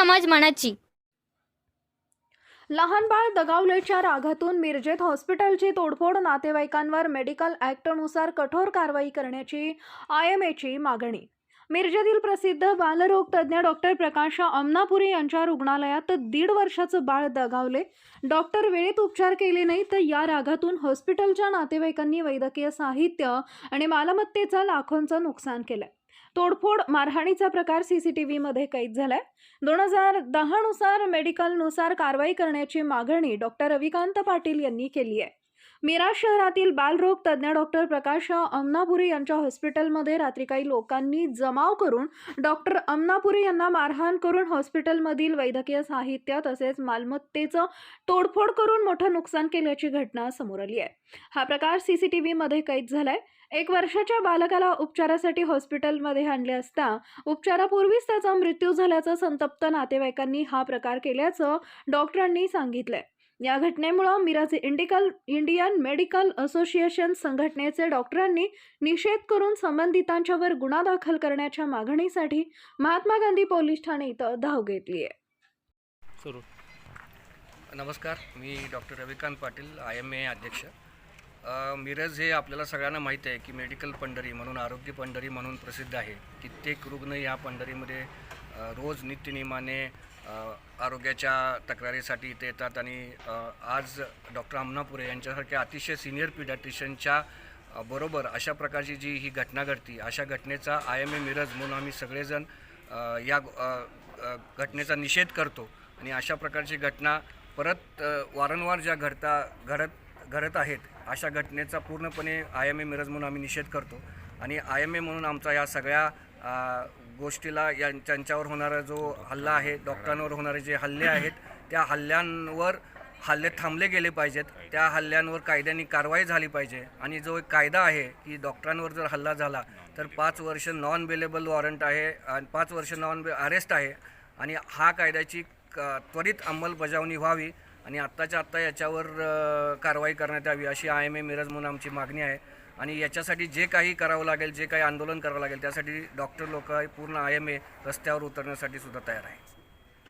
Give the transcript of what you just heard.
समज मनाची. लहान बाळ दगावल्याच्या रागातून मिरजेत हॉस्पिटलची तोडफोड नातेवाईकांवर मेडिकल ॲक्टनुसार कठोर कारवाई करण्याची आय एम एची मागणी. मिरजेतील प्रसिद्ध बालरोग तज्ज्ञ डॉक्टर प्रकाश अमनापुरी यांच्या रुग्णालयात दीड वर्षाचं बाळ दगावले. डॉक्टर वेळेत उपचार केले नाही तर या रागातून हॉस्पिटलच्या नातेवाईकांनी वैद्यकीय साहित्य आणि मालमत्तेचं लाखोंचं नुकसान केलंय तोडफोड मारहाणीचा प्रकार सीसीटीव्हीमध्ये कैद झालाय. दोन हजार दहानुसार मेडिकलनुसार कारवाई करण्याची मागणी डॉक्टर रविकांत पाटील यांनी केली आहे. मिराज शहरातील बालरोग तज्ज्ञ डॉक्टर प्रकाश अमनापुरी यांच्या हॉस्पिटलमध्ये रात्री काही लोकांनी जमाव करून डॉक्टर अमनापुरी यांना मारहाण करून हॉस्पिटलमधील वैद्यकीय साहित्य तसेच मालमत्तेचं तोडफोड करून मोठं नुकसान केल्याची घटना समोर आली आहे. हा प्रकार सीसीटीव्हीमध्ये कैद झालाय. एक वर्षाच्या बालकाला उपचारासाठी हॉस्पिटलमध्ये आणले असता उपचारापूर्वीच त्याचा मृत्यू झाल्याचं संतप्त नातेवाईकांनी हा प्रकार केल्याचं डॉक्टरांनी सांगितलंय. या घटनेमुळं मिराज इंडिकल इंडियन मेडिकल असोसिएशन संघटनेचे डॉक्टरांनी निषेध करून संबंधितांच्यावर गुन्हा दाखल करण्याच्या मागणीसाठी महात्मा गांधी पोलीस ठाणे इथं धाव घेतली आहे सुरू नमस्कार. मी doctor Ravikant Patil I M A अध्यक्ष. मिरज हे आपल्याला सगळ्यांना माहीत आहे की मेडिकल पंढरी म्हणून आरोग्य पंढरी म्हणून प्रसिद्ध आहे. कित्येक रुग्ण या पंढरीमध्ये रोज नित्यनियमाने आरोग्याच्या तक्रारीसाठी इथे येतात आणि आज डॉक्टर अमनापुरे यांच्यासारख्या अतिशय सिनियर पिडॅट्रिशियनच्या बरोबर अशा प्रकारची जी ही घटना घडती अशा घटनेचा आय एम ए मिरज म्हणून आम्ही सगळेजण या घटनेचा निषेध करतो आणि अशा प्रकारची घटना परत वारंवार ज्या घडता घडत घडत आहेत अशा घटनेचा पूर्णपणे आय एम ए मिरज म्हणून आम्ही निषेध करतो. आणि आय एम ए म्हणून आमचा या सगळ्या गोष्टीला या त्यांच्यावर होणारा जो हल्ला आहे डॉक्टरांवर होणारे जे हल्ले आहेत त्या हल्ल्यांवर हल्ले थांबले गेले पाहिजेत. त्या हल्ल्यांवर कायद्याने कारवाई झाली पाहिजे. आणि जो एक कायदा आहे की डॉक्टरांवर जर हल्ला झाला तर पाच वर्ष नॉन बेलेबल वॉरंट आहे आणि पाच वर्ष नॉन बे अरेस्ट आहे. आणि हा कायद्याची क- त्वरित अंमलबजावणी व्हावी आणि आत्ताच्या आत्ता याच्यावर कारवाई करण्यात यावी अशी आय एम ए मिरज म्हणून आमची मागणी आहे. आणि याच्यासाठी जे काही करावं लागेल जे काही आंदोलन करावं लागेल त्यासाठी डॉक्टर लोक पूर्ण आय एम ए रस्त्यावर उतरण्यासाठी सुद्धा तयार आहे